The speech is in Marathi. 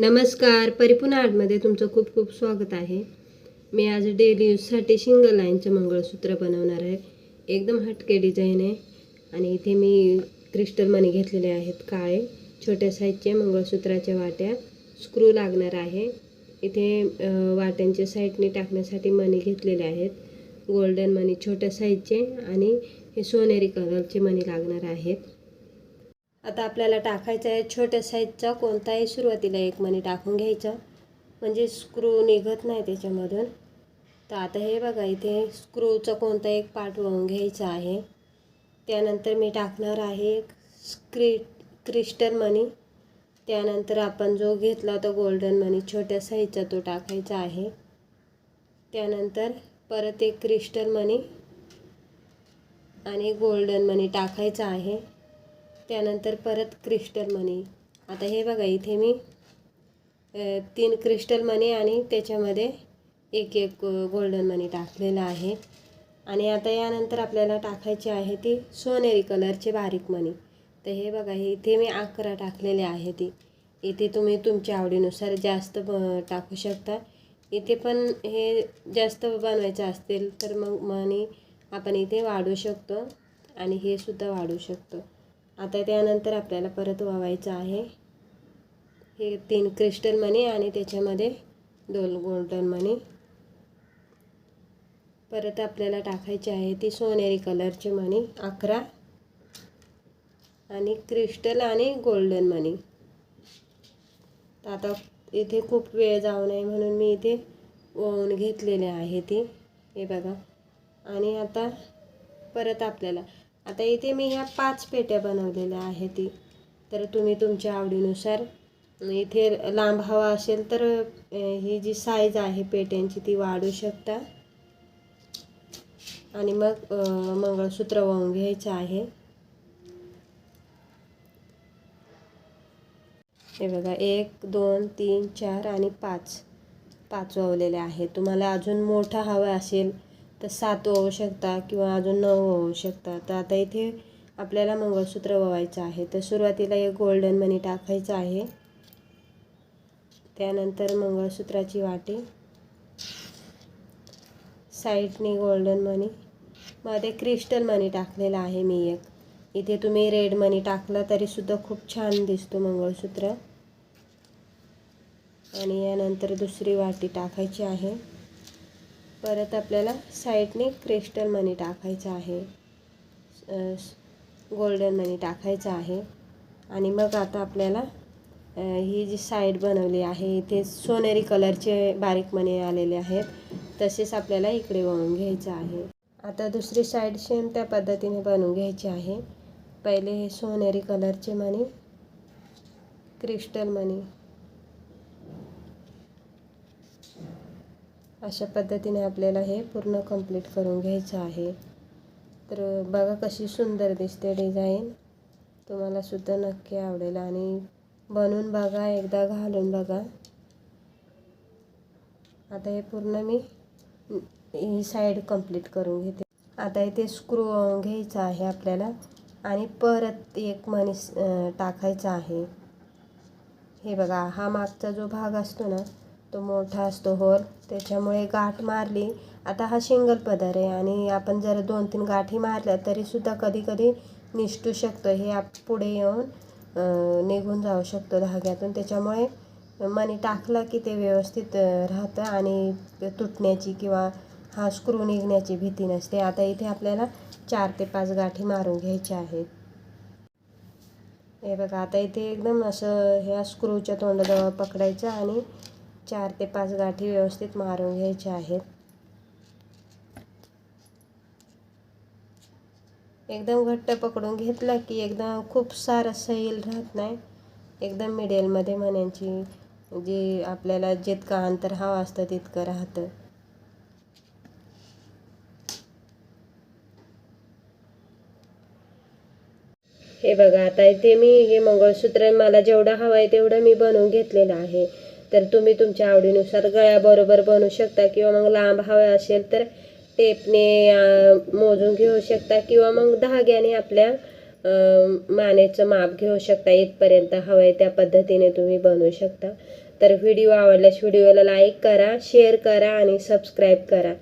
नमस्कार परिपूर्ण आर्टमध्ये तुमचं खूप खूप स्वागत आहे. मी आज डेली यूजसाठी शिंगल लाईनचं मंगळसूत्र बनवणार आहे. एकदम हटके डिझाईन आहे आणि इथे मी क्रिस्टल मणी घेतलेले आहेत काळे छोट्या साईजचे मंगळसूत्राच्या वाट्या स्क्रू लागणार आहे. इथे वाट्यांच्या साईडने टाकण्यासाठी मणी घेतलेले आहेत. गोल्डन मणी छोट्या साईजचे आणि हे सोनेरी कलरचे मणी लागणार आहेत. आता आपल्याला टाकायचं आहे छोट्या साईजचा कोणताही सुरुवातीला एक मणी टाकून घ्यायचा. म्हणजे स्क्रू निघत नाही त्याच्यामधून. तर आता हे बघा इथे स्क्रूचा कोणता एक पार्ट वळून घ्यायचा आहे. त्यानंतर मी टाकणार आहे एक स्क्री क्रिस्टल मनी त्यानंतर आपण जो घेतला होता गोल्डन मनी छोट्या साईजचा तो टाकायचा आहे. त्यानंतर परत एक क्रिस्टल मनी आणि गोल्डन मनी टाकायचा आहे. त्यानंतर परत क्रिस्टल मनी. आता हे बघा इथे मी तीन क्रिस्टल मनी आणि त्याच्यामध्ये एक एक गोल्डन मनी टाकलेला आहे. आणि आता यानंतर आपल्याला टाकायची आहे ती सोनेरी कलरचे बारीक मनी. तर हे बघा इथे मी अकरा टाकलेले आहे ती. इथे तुम्ही तुमच्या आवडीनुसार जास्त ब- टाकू शकता. इथे पण हे जास्त बनवायचं असतील तर मग मनी आपण इथे वाढू शकतो आणि हे सुद्धा वाढवू शकतो. आता त्यानंतर आपल्याला परत वावायचं आहे. हे तीन क्रिस्टल मनी आणि त्याच्यामध्ये दोन गोल्डन मनी परत आपल्याला टाकायची आहे ती सोनेरी कलरची मनी अकरा. आणि क्रिस्टल आणि गोल्डन मनी आता इथे खूप वेळ जाऊ नये म्हणून मी इथे ओवून घेतलेले आहे ती. हे बघा. आणि आता परत आपल्याला आता इथे मी ह्या पाच पेट्या बनवलेल्या आहेत. ती तर तुम्ही तुमच्या आवडीनुसार इथे लांब हवा असेल तर ही जी साईज आहे पेट्यांची ती वाढू शकता. आणि मग मंगळसूत्र वाहून घ्यायचं आहे. हे बघा एक दोन तीन चार आणि पाच पाच वावलेले आहेत. तुम्हाला अजून मोठा हवा असेल तर सात होऊ शकता किंवा अजून नऊ होऊ शकता. तर आता इथे आपल्याला मंगळसूत्र ववायचं आहे. तर सुरुवातीला एक गोल्डन मनी टाकायचं आहे. त्यानंतर मंगळसूत्राची वाटी. साईडने गोल्डन मनी मध्ये क्रिस्टल मनी टाकलेला आहे मी एक. इथे तुम्ही रेड मनी टाकला तरीसुद्धा खूप छान दिसतो मंगळसूत्र. आणि यानंतर दुसरी वाटी टाकायची आहे. परत आपल्याला साईडने क्रिस्टल मनी टाकायचं आहे. गोल्डन मनी टाकायचं आहे. आणि मग आता आपल्याला ही जी साईड बनवली आहे इथे सोनेरी कलरचे बारीक मणी आलेले आहेत. तसेच आपल्याला इकडे वळून घ्यायचं आहे. आता दुसरी साईड सेम त्या पद्धतीने बनवून घ्यायची आहे. पहिले हे सोनेरी कलरचे मणी क्रिस्टल मनी. अशा पद्धतीने आपल्याला हे पूर्ण कंप्लीट करून घ्यायचं आहे. तर बघा कशी सुंदर दिसते डिझाईन तुम्हाला सुद्धा नक्की आवडेल आणि बनवून बघा एकदा घालून बघा. आता हे पूर्ण मी ही साईड कंप्लीट करून घेते. आता इथे स्क्रू घ्यायचा आहे आपल्याला आणि परत एक मनीस टाकायचा आहे. हे बघा हा मागचा जो भाग असतो ना तो मोठा असतो होल त्याच्यामुळे गाठ मारली. आता हा शिंगल पदर आहे आणि आपण जर दोन तीन गाठी मारल्या तरीसुद्धा कधी कधी निसटू शकतो. हे आप पुढे येऊन निघून जाऊ शकतो धाग्यातून. त्याच्यामुळे मनी टाकला की ते व्यवस्थित राहतं आणि तुटण्याची किंवा हा स्क्रू निघण्याची भीती नसते. आता इथे आपल्याला चार ते पाच गाठी मारून घ्यायच्या आहेत. हे बघा आता इथे एकदम असं ह्या स्क्रूच्या तोंडाजवळ पकडायचं आणि चार ते पाच गाठी व्यवस्थित मारून घ्यायच्या आहेत. एकदम घट्ट पकडून घेतला की एकदम खूप सारं सैल राहत नाही. एकदम मिडियलमध्ये मण्यांची जी आपल्याला जितकं अंतर हवं असतं तितकं राहतं. हे बघा आता इथे मी हे मंगळसूत्र मला जेवढं हवं आहे तेवढं मी बनवून घेतलेलं आहे. तर तुम्ही तुमच्या आवडीनुसार गळ्याबरोबर बनवू शकता किंवा मग लांब हवं असेल तर टेपने मोजून घेऊ शकता किंवा मग धाग्याने आपल्या मानेचं माप घेऊ शकता. इथपर्यंत हवं आहे त्या पद्धतीने तुम्ही बनवू शकता. तर व्हिडिओ आवडल्यास व्हिडिओला लाईक करा शेअर करा आणि सबस्क्राईब करा.